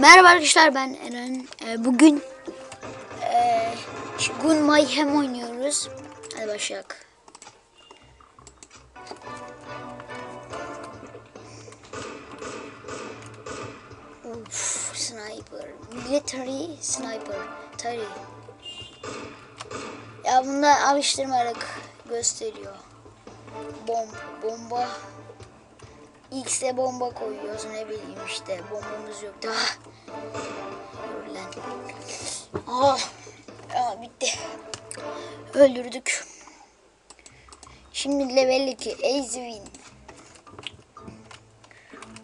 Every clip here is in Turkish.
Merhaba arkadaşlar ben Eren. Ee, bugün e, Gun Mayhem oynuyoruz. Hadi başlayalım. Uf, sniper. Military sniper. Tari. Ya bunda alıştırmalık gösteriyor. Bom, bomba. X'e bomba koyuyoruz ne bileyim işte bombamız yok daha. Lan. Ah, ah bitti. Öldürdük. Şimdi level 2 Azwin.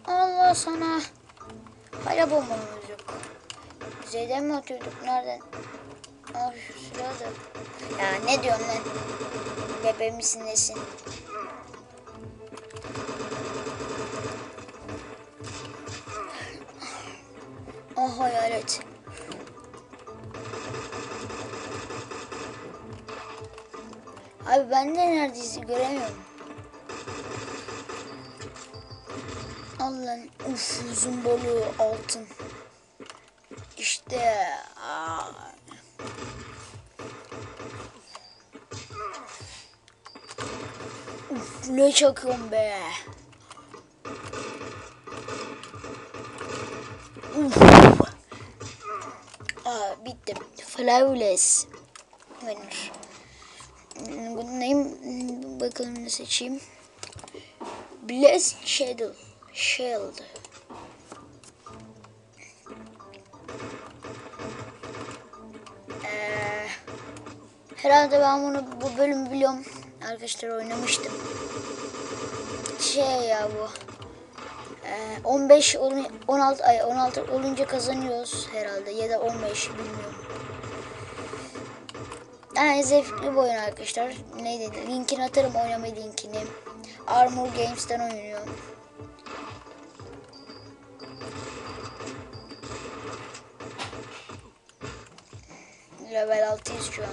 Allah sana. Hala bombamız yok. Z'den mi atıyorduk nereden? Ah şu silahı da. Ya ne diyorsun lan? Bebe misin nesin? Ah hayalet. Abi ben de neredeyse göremiyorum. Allah'ın uf uzun balığı altın. İşte aa. Uf ne çakıyorum be. Uf. Aa, bitti. Flawless. Winner. Neyim? Bakalım ne seçeyim. Blessed Shadow. Shield. Ee, herhalde ben bunu bu bölüm biliyorum. Arkadaşlar oynamıştım. Şey ya bu. Ee, 15 olun- 16 ay 16 olunca kazanıyoruz herhalde ya da 15 bilmiyorum. Yani zevkli bir oyun arkadaşlar. Ne dedi? Linkini atarım oynama linkini. Armor Games'ten oynuyorum. Level 6'yız şu an.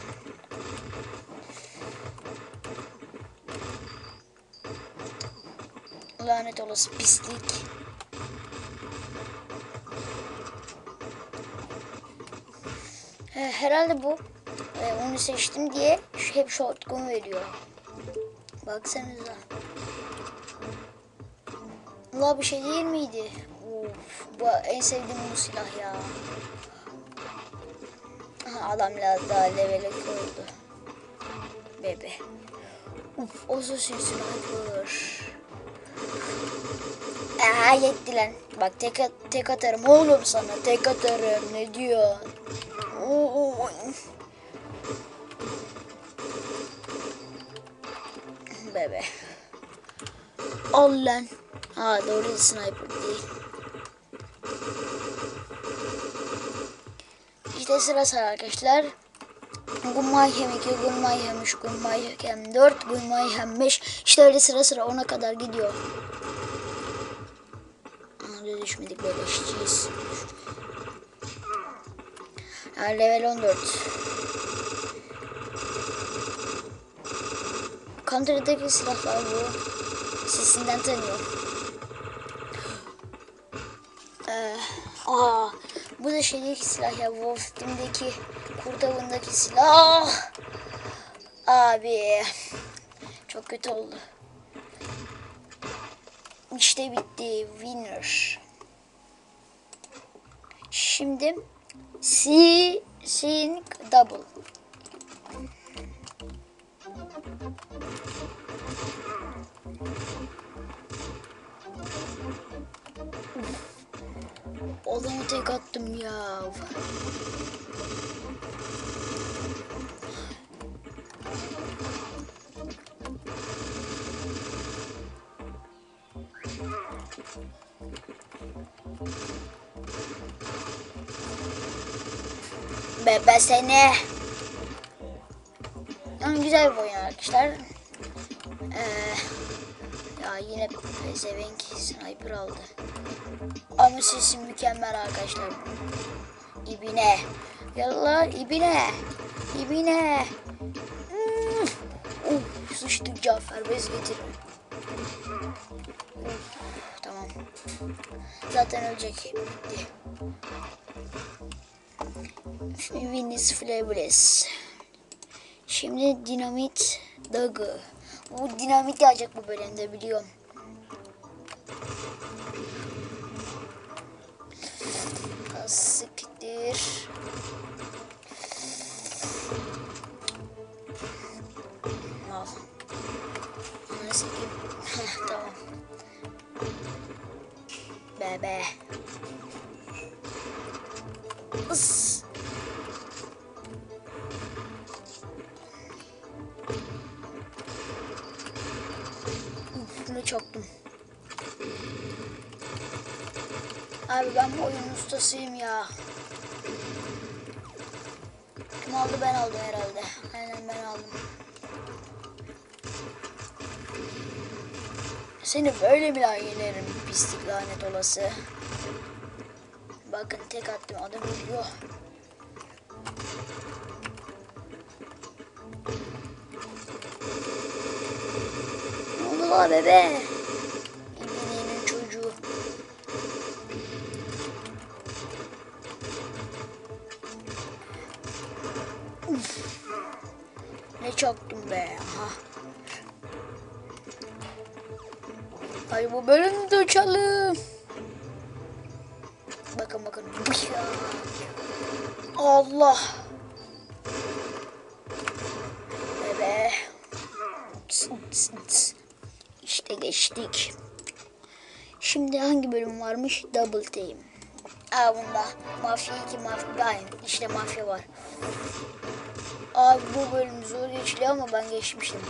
Lanet olası pislik. He, herhalde bu e, onu seçtim diye hep shotgun veriyor. Baksanıza. Allah bir şey değil miydi? Uf, bu en sevdiğim bu silah ya. Aha, adam biraz daha levele koydu. Bebe. Uf, o sosyal sniper. Aa yetti lan. Bak tek, tek atarım oğlum sana. Tek atarım. Ne diyor? Bebe. Al lan. Ha doğru sniper değil. İşte sıra sıra arkadaşlar. Gun Mayhem 2, Gun Mayhem 3, Gun Mayhem 4, Gun Mayhem 5. İşte öyle sıra sıra 10'a kadar gidiyor. Aa, düşmedik böyle işçiyiz. Ha, level 14. Counter'daki silahlar bu. Sesinden tanıyorum. Ee, aa, bu da şeydeki silah ya. Wolf Team'deki kurt avındaki silah. Abi. Çok kötü oldu. İşte bitti. Winner. Şimdi C Sync Double. Adamı tek attım ya. Bebe seni. Yani güzel bir oyun arkadaşlar. Ee, ya yine pezevenk sniper aldı. Ama sesi mükemmel arkadaşlar. İbine. Yallah ibine. İbine. Hmm. Uf, sıçtık Cafer bez getir. Uf, tamam. Zaten ölecek. Venus Flabless. Şimdi dinamit dagı. Bu dinamit gelecek bu bölümde biliyorum. Siktir. Çaktım. Abi ben bu oyun ustasıyım ya. Kim aldı ben aldım herhalde. Aynen ben aldım. Seni böyle bir daha yenerim pislik lanet olası. Bakın tek attım adam ölüyor. La bebe? İbnenin çocuğu. Uf. Ne çaktım be. Aha. Hadi bu bölümde uçalım. Bakın bakın. Allah. Bebe. Tıs, tıs, tıs. İşte geçtik. Şimdi hangi bölüm varmış? Double Team. Aa bunda Mafya 2, Mafya aynı. İşte Mafya var. Abi bu bölüm zor geçiliyor ama ben geçmiştim.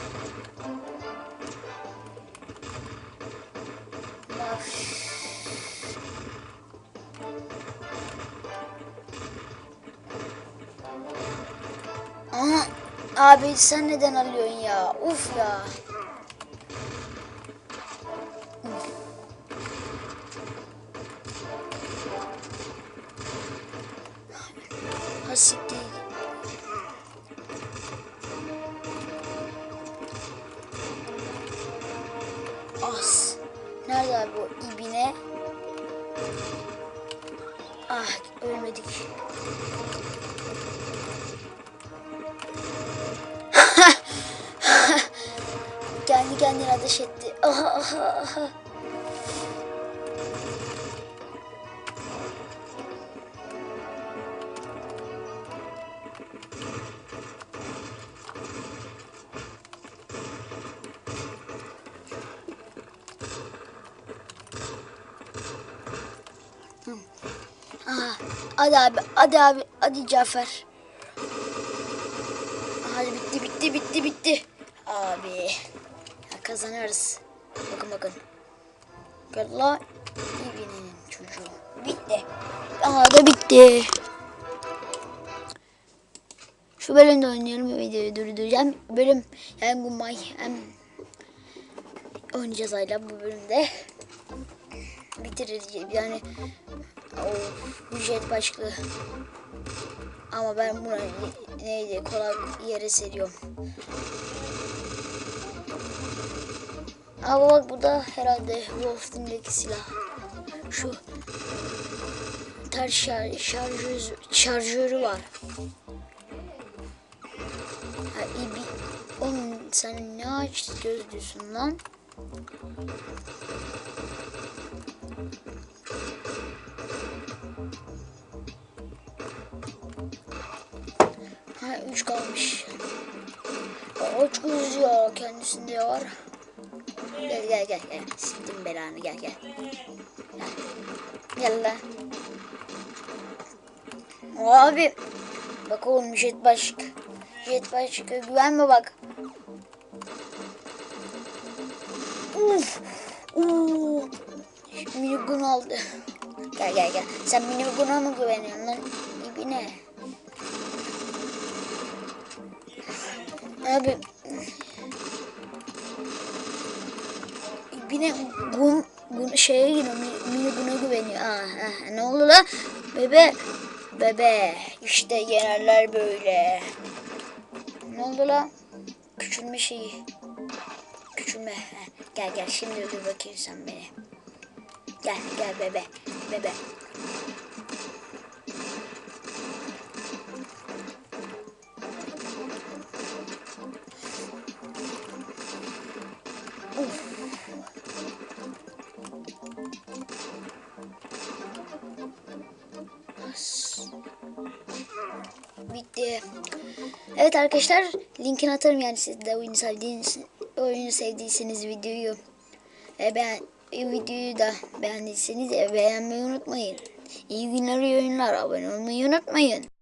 Mafya. Abi sen neden alıyorsun ya? Uf ya. Ha siktir. As. Nerede abi o ibine? Ah ölmedik. Kendi kendine ateş etti. Aha aha aha. Hadi abi, hadi abi, hadi Cafer. Hadi bitti, bitti, bitti, bitti. Abi. Ya kazanırız. Bakın bakın. Galla İbinin çocuğu. Bitti. Aha da bitti. Şu bölümde oynuyorum ve videoyu durduracağım. Bölüm yani bu may hem oynayacağız hala bu bölümde. Bitiririz yani o bu jet başlığı. Ama ben buna neydi kolay yere seriyorum. Ama bak bu da herhalde Wolfen'deki silah. Şu ters şar şarjör, şarjörü var. Ha, ibi, oğlum sen ne aç gözlüsün lan? Aç ya kendisinde var. Gel gel gel gel. Siktim belanı gel gel. Gel, lan. Abi. Bak oğlum jet başk. Jet başka güvenme bak. Uf. Uuu. Minigun aldı. Gel gel gel. Sen miniguna mı güveniyorsun lan? İbine. Abi. İbine gun, gun şeye giriyor. Miniguna güveniyor. Aa, ah, ne oldu lan? Bebe. Bebe. İşte yenerler böyle. Ne oldu lan? Küçülme şeyi. Küçülme. Gel gel şimdi öldür bakayım sen beni. Gel gel bebe. Bebe. Bitti. Evet arkadaşlar linkini atarım yani siz de oyunu sevdiğiniz oyunu sevdiyseniz videoyu e, beğen videoyu da beğendiyseniz e, beğenmeyi unutmayın. İyi günler iyi oyunlar abone olmayı unutmayın.